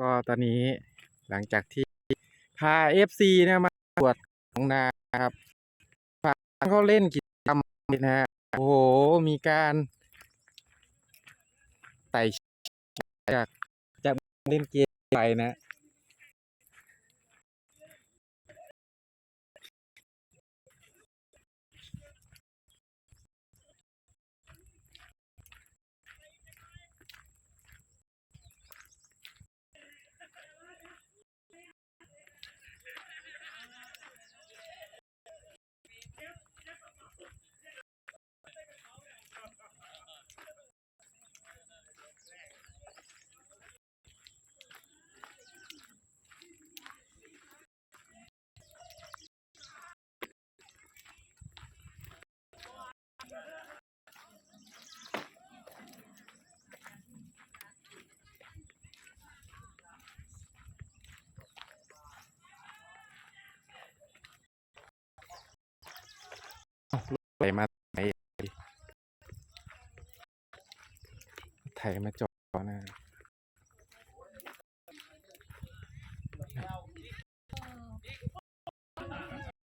ก็ตอนนี้หลังจากที่พาเอฟซีนะมาตรวจของนาครับพาเขาเล่นกิจกรรมนะฮะโอ้โห มีการไต่จากจากเล่นเกมไปนะ ไปมาไหนไถมาจอนะ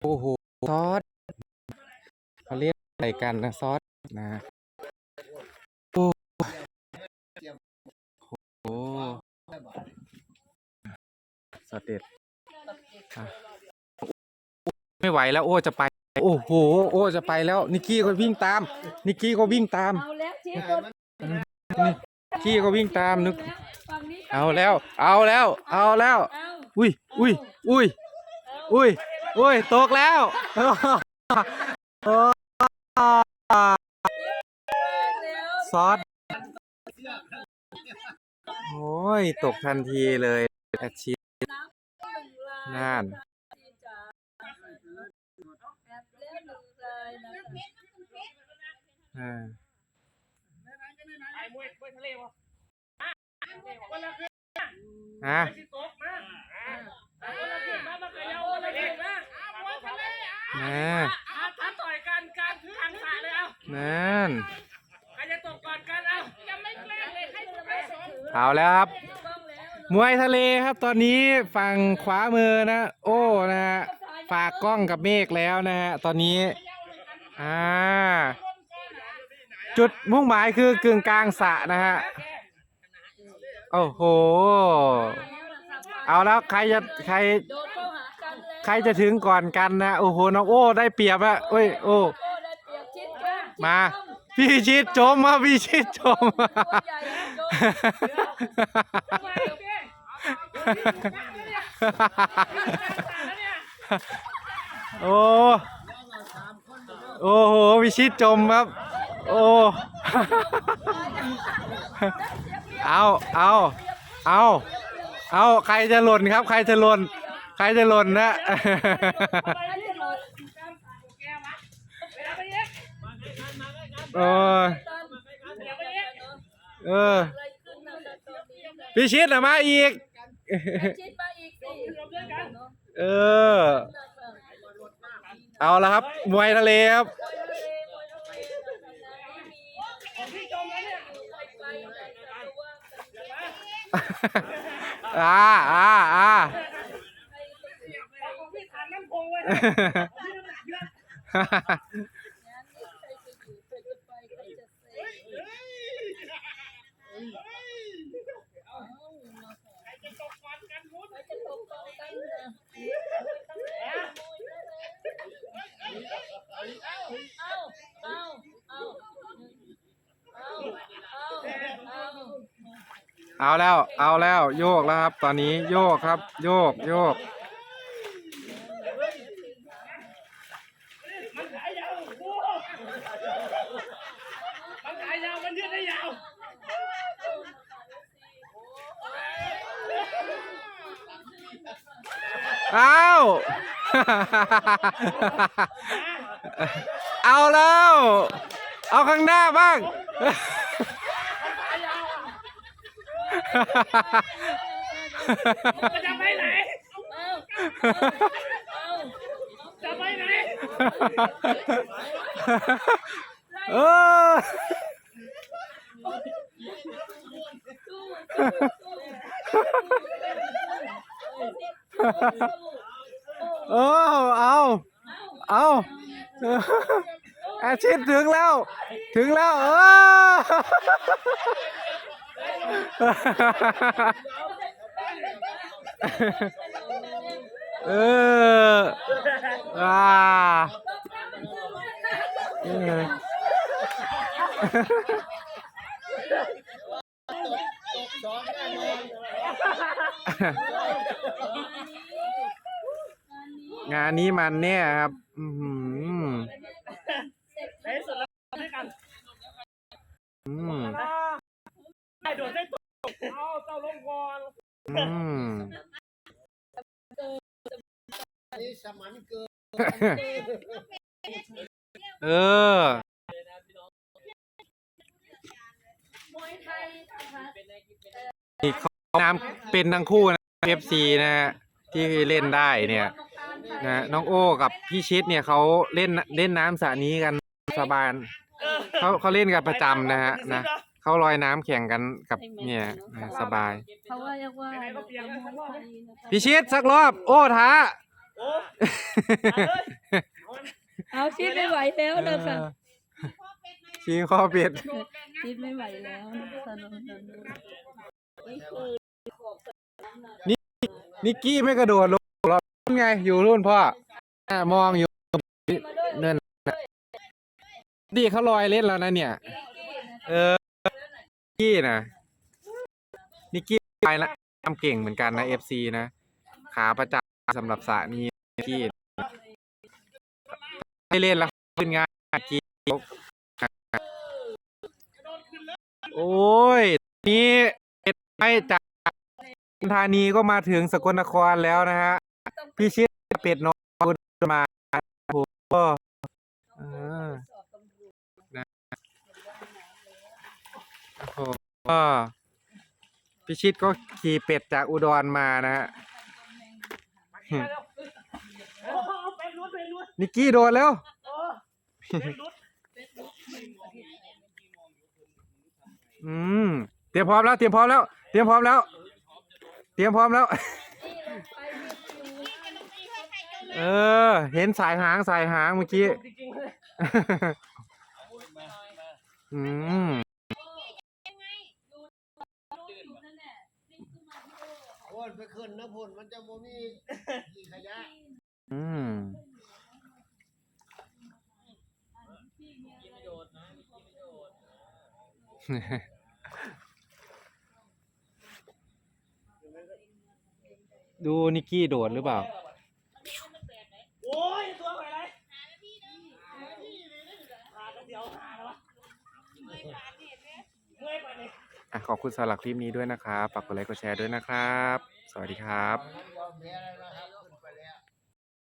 โอ้โห ซอสเขาเรียกอะไรกันนะซอสนะโอ้โหสเด็ดไม่ไหวแล้วโอ้จะไป โอ้โห โอ้ จะไปแล้ว นิกกี้ก็วิ่งตาม นิกกี้ก็วิ่งตาม เอาแล้วชี้คนนิกกี้ก็วิ่งตามนึก ฝั่งนี้เอาแล้ว เอาแล้ว เอาแล้ว เอาอุ้ย อุ้ย อุ้ย อุ้ย อุ้ย ตกแล้วโอ้ซอส โอ้ย ตกทันทีเลยอาชีพนึ่ายน่ อ่าไอ้มวยมวยทะเลวะฮะที่ตกนะอ่าคนละขึ้นมามาขยับคนละขึ้นนะมวยทะเลนะอะท้าต่อยกันการทางสายเลยเอานั่นใครจะตกก่อนกันเอายังไม่แกล้งเลยให้ดูไปสอเอาแล้วครับมวยทะเลครับตอนนี้ฝั่งขวามือนะ โอ้นะฮะ ฝากกล้องกับเมฆแล้วนะฮะตอนนี้อ่าจุดมุ่งหมายคือกึ่งกลางสระนะฮะโอ้โห เอาแล้วใครจะใคร ใครจะถึงก่อนกันนะโอ้โหน้องโอ้ได้เปรียบอะเอ้ยโอ้โอ้ได้เปรียบชิดกันมาพี่ชิดจมมาพี่ชิดจมตัวใหญ่ โอ้ โอ้โห วิชิตจมครับ โอ้ เอาเอาเอาเอาใครจะหล่นครับ ใครจะหล่น ใครจะหล่นนะ โอ้ยเออ พิชิตอะมาอีก ชิดมาอีก เออ เอาละครับ มวยทะเลครับ อ่าอ่าอ่า พี่ฐานน้ำพงไว้ ใครจะตกก่อนกันมุด เอาแล้ว เอาแล้วโยกแล้วครับ ตอนนี้โยกครับ โยกโยก มันขายาวโอ้โหมันขายาว มันยืดได้ยาว เอาเอาแล้ว เอาข้างหน้าบ้าง จะไปไหนจะไปไหนเออโอ้เอาเอาอาชิตถึงแล้ว ถึงแล้วเออ เอออ่าเอองานนี้มันเนี่ยครับ อือหือ ในสุดแล้วด้วยกัน อืม ได้โดดได้ตก เอาเจ้าลงก่อนอืมนี่สมันเกินเออนี่เขาน้ำเป็นทั้งคู่นะ FC นะฮะที่เล่นได้เนี่ยนะน้องโอ้กับพี่ชิดเนี่ยเขาเล่นเล่นน้ำสระนี้กันสบายเขาเขาเล่นกันประจำนะฮะนะ เขาลอยน้ำแข่งกันกับเนี่ยนะสบาย เขาว่าเรียกว่าเป็นมวยไทยนะคะพี่ชิดสักรอบ โอ้ท้า โอ้เลยเอาชิดไม่ไหวแล้วนะคะชิงข้อเป็ดชิดไม่ไหวแล้วนะคะน้องนันดูนี่คือนิกกี้ไม่กระโดดลงหรอกนู่นไง อยู่รุ่นพ่ออะมองอยู่เนินน่ะดีเขาลอยเล่นแล้วนะเนี่ย เออนิ กกี้นะนิกกี้ไปละทำเก่งเหมือนกันนะเอฟซีนะ ขาประจำสำหรับสระนี้นิกกี้ให้เล่นแล้วขึ้นงานนิกกี้โอ้ย นี่เอ็ดไม่จากปทุมธานีก็มาถึงสกลนครแล้วนะฮะ พี่ชิดเป็ดน้อยมาโอ้โหเออนะโอ้โห ก็พี่ชิดก็ขี่เป็ดจากอุดรมานะฮะโอ้เป็นรุดเป็นรุดนิกกี้โดนแล้วโอ้เป็นรุดอืมเตรียมพร้อมแล้วเตรียมพร้อมแล้ว เตรียมพร้อมแล้ว เตรียมพร้อมแล้ว เออ เห็นสายหางสายหางเมื่อกี้จริงๆเลยอืม โอ้ยไปขึ้ นนะพุ่นมันจะโมมีกี่ขยะอืมดูนิกกี้โดดหรือเปล่า โอ้ยตัวไปไรหาเดี๋ยวหาแล้ววะเมื่อยปานนี่อะขอบคุณสำหรับคลิปนี้ด้วยนะครับ ฝากกดไลค์กดแชร์ด้วยนะครับ สวัสดีครับ